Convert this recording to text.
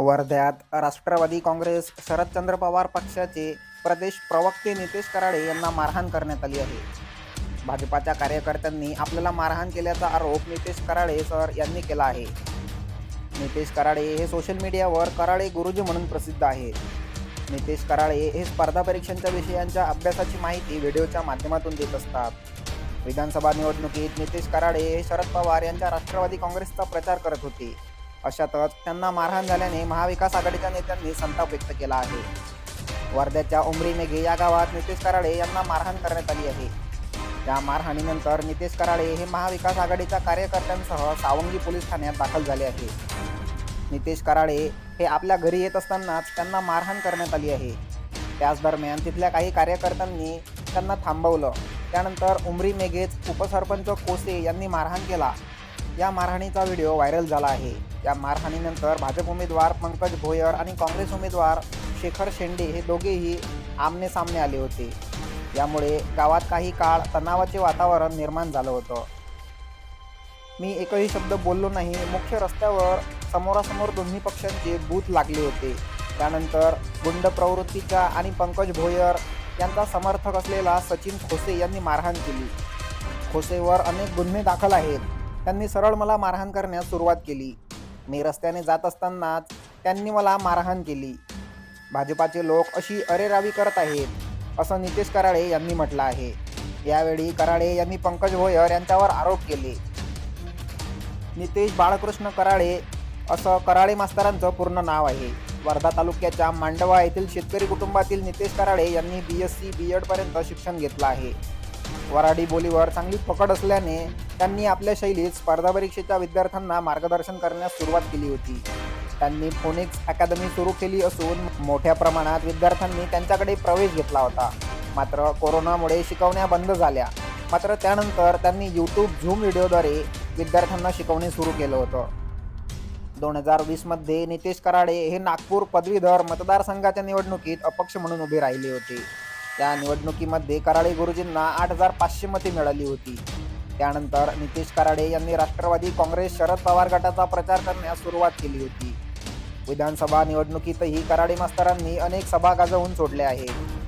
वर्ध्यात राष्ट्रवादी काँग्रेस शरदचंद्र पवार पक्षाचे प्रदेश प्रवक्ते नितेश कराडे यांना मारहाण करण्यात आली आहे. भाजपाच्या कार्यकर्त्यांनी आपल्याला मारहाण केल्याचा आरोप नितेश कराडे सर यांनी केला आहे. नितेश कराडे हे सोशल मीडियावर कराडे गुरुजी म्हणून प्रसिद्ध आहेत. नितेश कराळे हे स्पर्धा परीक्षांच्या विषयांच्या अभ्यासाची माहिती व्हिडिओच्या माध्यमातून देत असतात. विधानसभा निवडणुकीत नितेश कराडे हे शरद पवार यांच्या राष्ट्रवादी काँग्रेसचा प्रचार करत होते. अशातच त्यांना मारहाण झाल्याने महाविकास आघाडीच्या नेत्यांनी संताप व्यक्त केला आहे. वर्ध्याच्या उमरी मेघे या गावात नितेश कराडे यांना मारहाण करण्यात आली आहे. त्या मारहाणीनंतर नितेश कराडे हे महाविकास आघाडीच्या कार्यकर्त्यांसह सावंगी पोलीस ठाण्यात दाखल झाले आहे. नितेश कराडे हे आपल्या घरी येत असतानाच त्यांना मारहाण करण्यात आली आहे. त्याच दरम्यान तिथल्या काही कार्यकर्त्यांनी त्यांना थांबवलं. त्यानंतर उमरी मेघेच उपसरपंच कोसे यांनी मारहाण केला. या मारहाणीचा व्हिडिओ व्हायरल झाला आहे. या मारहाणीनंतर भाजप उमेदवार पंकज भोयर आणि काँग्रेस उमेदवार शेखर शेंडे हे दोघेही आमने सामने आले होते. यामुळे गावात काही काळ तणावाचे वातावरण निर्माण झालं होतं. मी एकही शब्द बोललो नाही. मुख्य रस्त्यावर समोरासमोर दोन्ही पक्षांचे बूथ लागले होते. त्यानंतर गुंड प्रवृत्तीचा आणि पंकज भोयर यांचा समर्थक असलेला सचिन खोसे यांनी मारहाण केली. खोसेवर अनेक गुन्हे दाखल आहेत. त्यांनी सरळ मला मारहाण करण्यास सुरुवात केली. मी रस्त्याने जात असतानाच त्यांनी मला मारहाण केली. भाजपाचे लोक अशी अरेरावी करत आहेत असं नितेश कराळे यांनी म्हटलं आहे. यावेळी कराळे यांनी पंकज भोयर यांच्यावर आरोप केले. नितेश बाळकृष्ण कराळे असं कराळे मास्तरांचं पूर्ण नाव आहे. वर्धा तालुक्याच्या मांडवा येथील शेतकरी कुटुंबातील नितेश कराळे यांनी बी एस सी बी एडपर्यंत शिक्षण घेतलं आहे. वराडी बोलीवर चांगली पकड असल्याने त्यांनी आपल्या शैलीत स्पर्धा परीक्षेच्या विद्यार्थ्यांना मार्गदर्शन करण्यास सुरुवात केली होती. त्यांनी फोनिक्स अकादमी सुरू केली असून मोठ्या प्रमाणात विद्यार्थ्यांनी त्यांच्याकडे प्रवेश घेतला होता. मात्र कोरोनामुळे शिकवण्या बंद झाल्या. मात्र त्यानंतर त्यांनी यूट्यूब झूम व्हिडिओद्वारे विद्यार्थ्यांना शिकवणे सुरू केलं होतं. दोन हजार वीसमध्ये नितेश कराडे हे नागपूर पदवीधर मतदारसंघाच्या निवडणुकीत अपक्ष म्हणून उभे राहिले होते. त्या निवडणुकीमध्ये कराडे गुरुजींना आठ हजार पाचशे मते मिळाली होती. त्यानंतर नितेश कराडे यांनी राष्ट्रवादी काँग्रेस शरद पवार गटाचा प्रचार करण्यास सुरुवात केली होती. विधानसभा निवडणुकीतही कराडे मास्तरांनी अनेक सभा गाजवून सोडल्या आहेत.